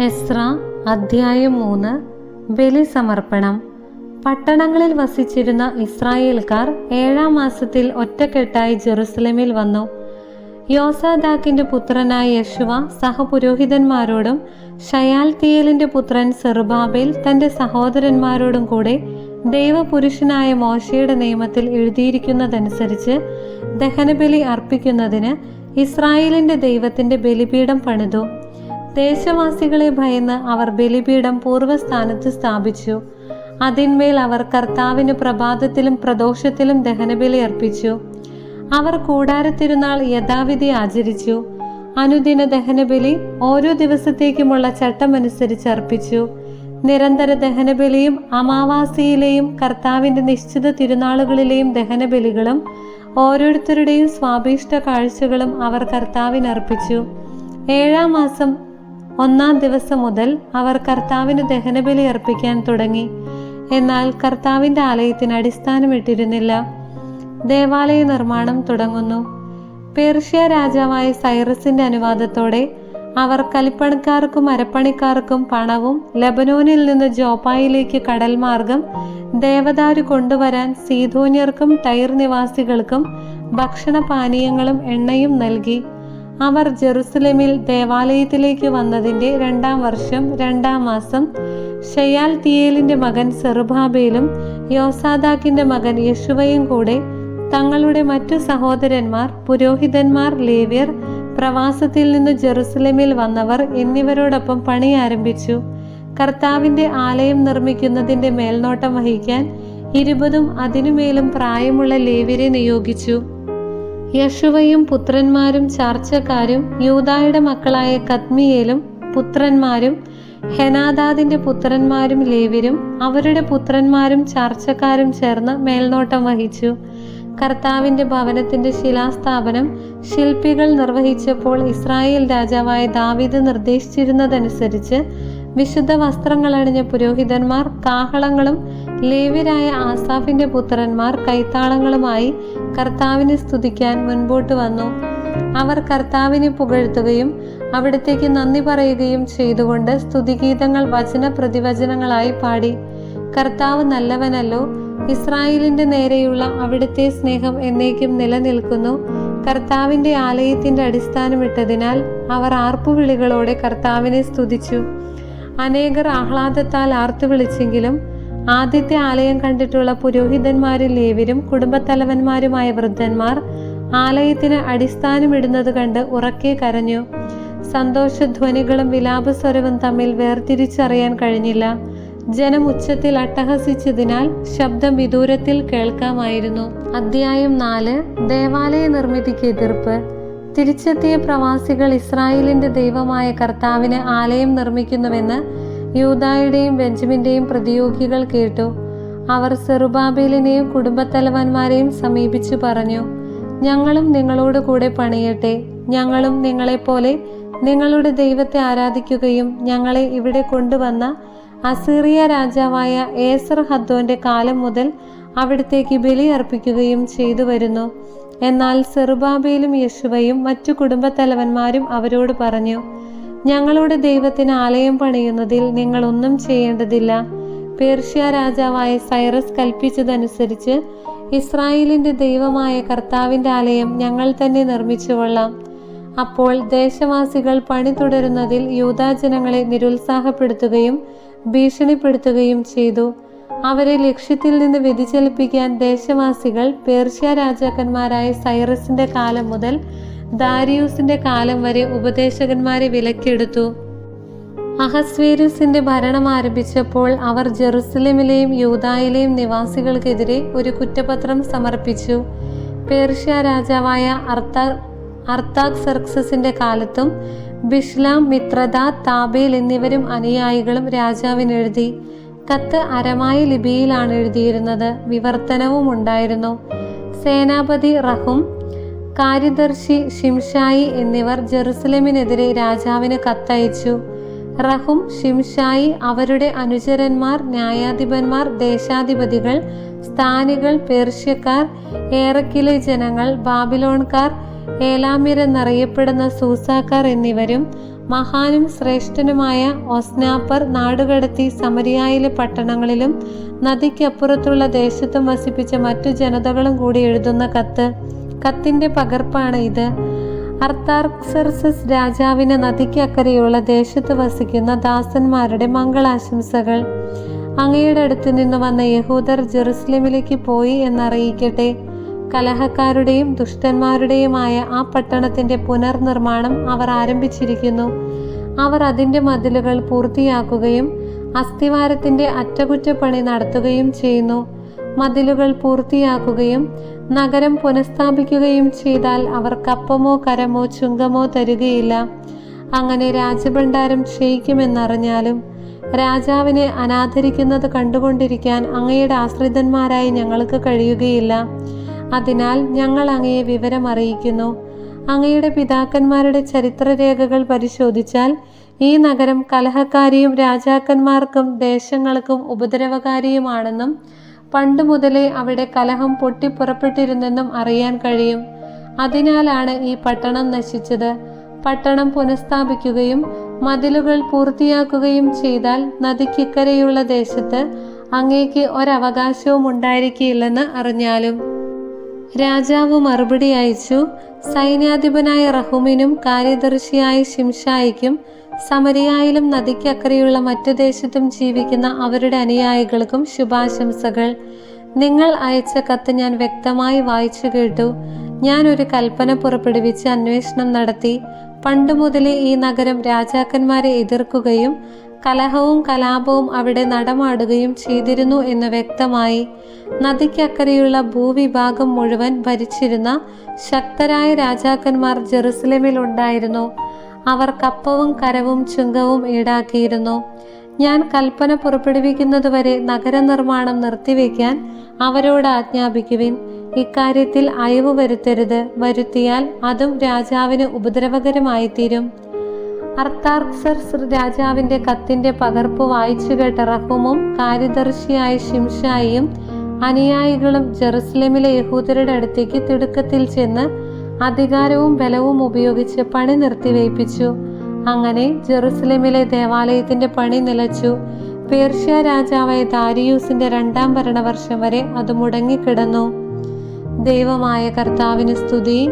എസ്ര അധ്യായം മൂന്ന്. ബലി സമർപ്പണം പട്ടണങ്ങളിൽ വസിച്ചിരുന്ന ഇസ്രായേൽക്കാർ ഏഴാം മാസത്തിൽ ഒറ്റക്കെട്ടായി ജെറുസലേമിൽ വന്നു. യോസാദാക്കിന്റെ പുത്രനായ യശുവ സഹപുരോഹിതന്മാരോടും ഷയാൽത്തിയേലിന്റെ പുത്രൻ സെറുബാബേൽ തന്റെ സഹോദരന്മാരോടും കൂടെ ദൈവപുരുഷനായ മോശയുടെ നിയമത്തിൽ എഴുതിയിരിക്കുന്നതനുസരിച്ച് ദഹനബലി അർപ്പിക്കുന്നതിന് ഇസ്രായേലിന്റെ ദൈവത്തിന്റെ ബലിപീഠം പണിതു. ദേശവാസികളെ ഭയന്ന് അവർ ബലിപീഠം പൂർവസ്ഥാനത്ത് സ്ഥാപിച്ചു. അതിന്മേൽ അവർ കർത്താവിന് പ്രഭാതത്തിലും പ്രദോഷത്തിലും ദഹനബലി അർപ്പിച്ചു. അവർ കൂടാരത്തിരുന്നാൾ യഥാവിധി ആചരിച്ചു. അനുദിന ദഹനബലി ഓരോ ദിവസത്തേക്കുമുള്ള ചട്ടമനുസരിച്ച് അർപ്പിച്ചു. നിരന്തര ദഹനബലിയും അമാവാസിയിലെയും കർത്താവിന്റെ നിശ്ചിത തിരുനാളുകളിലെയും ദഹനബലികളും ഓരോരുത്തരുടെയും സ്വാഭീഷ്ട കാഴ്ചകളും അവർ കർത്താവിന് അർപ്പിച്ചു. ഏഴാം മാസം ഒന്നാം ദിവസം മുതൽ അവർ കർത്താവിന് ദഹനബലി അർപ്പിക്കാൻ തുടങ്ങി. എന്നാൽ കർത്താവിന്റെ ആലയത്തിന് അടിസ്ഥാനമിട്ടിരുന്നില്ല. ദേവാലയ നിർമ്മാണം തുടങ്ങുന്നു. പേർഷ്യ രാജാവായ സൈറസിന്റെ അനുവാദത്തോടെ അവർ കലിപ്പണിക്കാർക്കും മരപ്പണിക്കാർക്കും പണവും ലബനോനിൽ നിന്ന് ജോപ്പായിലേക്ക് കടൽ മാർഗം ദേവദാരു കൊണ്ടുവരാൻ സീതോന്യർക്കും ടൈർ നിവാസികൾക്കും ഭക്ഷണപാനീയങ്ങളും എണ്ണയും നൽകി. അവർ ജെറുസലേമിൽ ദേവാലയത്തിലേക്ക് വന്നതിന്റെ രണ്ടാം വർഷം രണ്ടാം മാസം ഷയാൽ തിയേലിന്റെ മകൻ സെറുബാബേലും യോസാദാക്കിന്റെ മകൻ യശുവയും കൂടെ തങ്ങളുടെ മറ്റു സഹോദരന്മാർ പുരോഹിതന്മാർ ലേവ്യർ പ്രവാസത്തിൽ നിന്ന് ജെറുസലേമിൽ വന്നവർ എന്നിവരോടൊപ്പം പണി ആരംഭിച്ചു. കർത്താവിന്റെ ആലയം നിർമ്മിക്കുന്നതിന്റെ മേൽനോട്ടം വഹിക്കാൻ ഇരുപതും അതിനുമേലും പ്രായമുള്ള ലേവ്യരെ നിയോഗിച്ചു. യശുവയും പുത്രന്മാരും ചാർച്ചക്കാരും യൂതായുടെ മക്കളായ കത്മിയേലും പുത്രന്മാരും ഹെനാദാദിന്റെ പുത്രന്മാരും ലേവ്യരും അവരുടെ പുത്രന്മാരും ചാർച്ചക്കാരും ചേർന്ന് മേൽനോട്ടം വഹിച്ചു. കർത്താവിന്റെ ഭവനത്തിന്റെ ശിലാസ്ഥാപനം ശില്പികൾ നിർവഹിച്ചപ്പോൾ ഇസ്രായേൽ രാജാവായ ദാവീദ് നിർദ്ദേശിച്ചിരുന്നതനുസരിച്ച് വിശുദ്ധ വസ്ത്രങ്ങൾ അണിഞ്ഞ പുരോഹിതന്മാർ കാഹളങ്ങളും ലേവ്യരായ ആസാഫിന്റെ പുത്രന്മാർ കൈത്താളങ്ങളുമായി കർത്താവിനെ സ്തുതിക്കാൻ മുൻപോട്ട് വന്നു. അവർ കർത്താവിനെ പുകഴ്ത്തുകയും അവിടത്തേക്ക് നന്ദി പറയുകയും ചെയ്തുകൊണ്ട് സ്തുതിഗീതങ്ങൾ വചന പ്രതിവചനങ്ങളായി പാടി. കർത്താവ് നല്ലവനല്ലോ ഇസ്രായേലിന്റെ നേരെയുള്ള അവിടുത്തെ സ്നേഹം എന്നേക്കും നിലനിൽക്കുന്നു. കർത്താവിന്റെ ആലയത്തിന്റെ അടിസ്ഥാനമിട്ടതിനാൽ അവർ ആർപ്പുവിളികളോടെ കർത്താവിനെ സ്തുതിച്ചു. അനേകർ ആഹ്ലാദത്താൽ ആർത്തു വിളിച്ചെങ്കിലും ആദ്യത്തെ ആലയം കണ്ടിട്ടുള്ള പുരോഹിതന്മാരിൽ ഏവരും കുടുംബത്തലവന്മാരുമായ വൃദ്ധന്മാർ ആലയത്തിന് അടിസ്ഥാനമിടുന്നത് കണ്ട് ഉറക്കെ കരഞ്ഞു. സന്തോഷധ്വനികളും വിലാപസ്വരവും തമ്മിൽ വേർതിരിച്ചറിയാൻ കഴിഞ്ഞില്ല. ജനം ഉച്ചത്തിൽ അട്ടഹസിച്ചതിനാൽ ശബ്ദം വിദൂരത്തിൽ കേൾക്കാമായിരുന്നു. അധ്യായം നാല് ദേവാലയ നിർമ്മിതിക്ക് എതിർപ്പ്. തിരിച്ചെത്തിയ പ്രവാസികൾ ഇസ്രായേലിന്റെ ദൈവമായ കർത്താവിന് ആലയം നിർമ്മിക്കുന്നുവെന്ന് യൂതായുടെയും ബെഞ്ചമിന്റെയും പ്രതിയോഗികൾ കേട്ടു. അവർ സെറുബാബേലിനെയും കുടുംബത്തലവന്മാരെയും സമീപിച്ചു പറഞ്ഞു ഞങ്ങളും നിങ്ങളോട് കൂടെ പണിയട്ടെ. ഞങ്ങളും നിങ്ങളെപ്പോലെ നിങ്ങളുടെ ദൈവത്തെ ആരാധിക്കുകയും ഞങ്ങളെ ഇവിടെ കൊണ്ടുവന്ന അസീറിയ രാജാവായ ഏസർ ഹദ്ദോന്റെ കാലം മുതൽ അവിടത്തേക്ക് ബലി അർപ്പിക്കുകയും ചെയ്തു വരുന്നു. എന്നാൽ സെറുബാബേലും യശുവയും മറ്റു കുടുംബത്തലവന്മാരും അവരോട് പറഞ്ഞു ഞങ്ങളുടെ ദൈവത്തിന് ആലയം പണിയുന്നതിൽ നിങ്ങൾ ഒന്നും ചെയ്യേണ്ടതില്ല. പേർഷ്യ രാജാവായ സൈറസ് കൽപ്പിച്ചതനുസരിച്ച് ഇസ്രായേലിന്റെ ദൈവമായ കർത്താവിന്റെ ആലയം ഞങ്ങൾ തന്നെ നിർമ്മിച്ചുകൊള്ളാം അപ്പോൾ ദേശവാസികൾ പണി തുടരുന്നതിൽ യൂതാജനങ്ങളെ നിരുത്സാഹപ്പെടുത്തുകയും ഭീഷണിപ്പെടുത്തുകയും ചെയ്തു. അവരെ ലക്ഷ്യത്തിൽ നിന്ന് വ്യതിചലിപ്പിക്കാൻ ദേശവാസികൾ പേർഷ്യ രാജാക്കന്മാരായ സൈറസിന്റെ കാലം മുതൽ ദാരിയൂസിന്റെ കാലം വരെ ഉപദേശകന്മാരെ വിലക്കെടുത്തു. അഹസ്വേരുസിന്റെ ഭരണം ആരംഭിച്ചപ്പോൾ അവർ ജെറുസലേമിലെയും യൂതായിലെയും നിവാസികൾക്കെതിരെ ഒരു കുറ്റപത്രം സമർപ്പിച്ചു. പേർഷ്യ രാജാവായ അർത്താ അർത്താക് സർക്സസിന്റെ കാലത്തും ബിഷ്ലാം മിത്രദ താബേൽ എന്നിവരും അനുയായികളും രാജാവിന് എഴുതി കത്ത് അരമായ ലിപിയിലാണ് എഴുതിയിരുന്നത്. വിവർത്തനവും ഉണ്ടായിരുന്നു സേനാപതി റഹും കാര്യദർശി ഷിംഷായി എന്നിവർ ജെറുസലേമിനെതിരെ രാജാവിന് കത്തയച്ചു. റഹും ഷിംഷായി അവരുടെ അനുചരന്മാർ ന്യായാധിപന്മാർ ദേശാധിപതികൾ സ്ഥാനികൾ പേർഷ്യക്കാർ ഏറക്കിലെ ജനങ്ങൾ ബാബിലോൺകാർ ഏലാമിരെന്നറിയപ്പെടുന്ന സൂസാക്കാർ എന്നിവരും മഹാനും ശ്രേഷ്ഠനുമായ ഒസ്നാപ്പർ നാടുകടത്തി സമരിയായിലെ പട്ടണങ്ങളിലും നദിക്കപ്പുറത്തുള്ള ദേശത്തും വസിപ്പിച്ച മറ്റു ജനതകളും കൂടി എഴുതുന്ന കത്ത്. കത്തിന്റെ പകർപ്പാണ് ഇത്. അർത്താർക്സർസസ് രാജാവിന് നദിക്കക്കരെയുള്ള ദേശത്ത് വസിക്കുന്ന ദാസന്മാരുടെ മംഗളാശംസകൾ. അങ്ങയുടെ അടുത്ത് നിന്ന് വന്ന യഹൂദർ ജെറുസലേമിലേക്ക് പോയി എന്നറിയിക്കട്ടെ. കലഹക്കാരുടെയും ദുഷ്ടന്മാരുടെയുമായ ആ പട്ടണത്തിന്റെ പുനർനിർമ്മാണം അവർ ആരംഭിച്ചിരിക്കുന്നു. അവർ അതിന്റെ മതിലുകൾ പൂർത്തിയാക്കുകയും അസ്ഥിവാരത്തിന്റെ അറ്റകുറ്റപ്പണി നടത്തുകയും ചെയ്യുന്നു. മതിലുകൾ പൂർത്തിയാക്കുകയും നഗരം പുനഃസ്ഥാപിക്കുകയും ചെയ്താൽ അവർ കപ്പമോ കരമോ ചുങ്കമോ തരുകയില്ല. അങ്ങനെ രാജഭണ്ഡാരം ക്ഷയിക്കുമെന്നറിഞ്ഞാലും രാജാവിനെ അനാദരിക്കുന്നത് കണ്ടുകൊണ്ടിരിക്കാൻ അങ്ങയുടെ ആശ്രിതന്മാരായി ഞങ്ങൾക്ക് കഴിയുകയില്ല. അതിനാൽ ഞങ്ങൾ അങ്ങയെ വിവരം അറിയിക്കുന്നു അങ്ങയുടെ പിതാക്കന്മാരുടെ ചരിത്രരേഖകൾ പരിശോധിച്ചാൽ ഈ നഗരം കലഹക്കാരിയും രാജാക്കന്മാർക്കും ദേശങ്ങൾക്കും ഉപദ്രവകാരിയുമാണെന്നും പണ്ട് മുതലേ അവിടെ കലഹം പൊട്ടിപ്പുറപ്പെട്ടിരുന്നെന്നും അറിയാൻ കഴിയും. അതിനാലാണ് ഈ പട്ടണം നശിച്ചത്. പട്ടണം പുനഃസ്ഥാപിക്കുകയും മതിലുകൾ പൂർത്തിയാക്കുകയും ചെയ്താൽ നദിക്കിക്കരയുള്ള ദേശത്ത് അങ്ങേക്ക് ഒരവകാശവും ഉണ്ടായിരിക്കില്ലെന്ന് അറിഞ്ഞാലും രാജാവ് മറുപടി അയച്ചു. സൈന്യാധിപനായ റഹുമിനും കാര്യദർശിയായ ശിംഷായിക്കും സമരിയായിലും നദിക്കക്കരയുള്ള മറ്റു ദേശത്തും ജീവിക്കുന്ന അവരുടെ അനുയായികൾക്കും ശുഭാശംസകൾ. നിങ്ങൾ അയച്ച കത്ത് ഞാൻ വ്യക്തമായി വായിച്ചു കേട്ടു. ഞാൻ ഒരു കൽപ്പന പുറപ്പെടുവിച്ച് അന്വേഷണം നടത്തി. പണ്ട് മുതലേ ഈ നഗരം രാജാക്കന്മാരെ എതിർക്കുകയും കലഹവും കലാപവും അവിടെ നടമാടുകയും ചെയ്തിരുന്നു എന്ന് വ്യക്തമായി നദിക്കക്കരെയുള്ള ഭൂവിഭാഗം മുഴുവൻ ഭരിച്ചിരുന്ന ശക്തരായ രാജാക്കന്മാർ ജെറുസലേമിൽ ഉണ്ടായിരുന്നു. അവർ കപ്പവും കരവും ചുങ്കവും ഈടാക്കിയിരുന്നു. ഞാൻ കൽപ്പന പുറപ്പെടുവിക്കുന്നതുവരെ നഗരനിർമ്മാണം നിർത്തിവെക്കാൻ അവരോട് ആജ്ഞാപിക്കുവിൻ. ഇക്കാര്യത്തിൽ അയവ് വരുത്തരുത്. വരുത്തിയാൽ അതും രാജാവിന് ഉപദ്രവകരമായിത്തീരും. അർത്താർക്സർസ് രാജാവിന്റെ കത്തിന്റെ പകർപ്പ് വായിച്ചു കേട്ട റഹുമും കാര്യദർശിയായ ഷിംഷായിയും അനുയായികളും ജെറുസലേമിലെ യഹൂദരുടെ അടുത്തേക്ക് തിടുക്കത്തിൽ ചെന്ന് അധികാരവും ബലവും ഉപയോഗിച്ച് പണി നിർത്തിവയ്പ്പിച്ചു. അങ്ങനെ ജെറുസലേമിലെ ദേവാലയത്തിന്റെ പണി നിലച്ചു. പേർഷ്യ രാജാവായ ദാരിയൂസിന്റെ രണ്ടാം ഭരണവർഷം വരെ അത് മുടങ്ങിക്കിടന്നു. ദൈവമായ കർത്താവിന് സ്തുതി.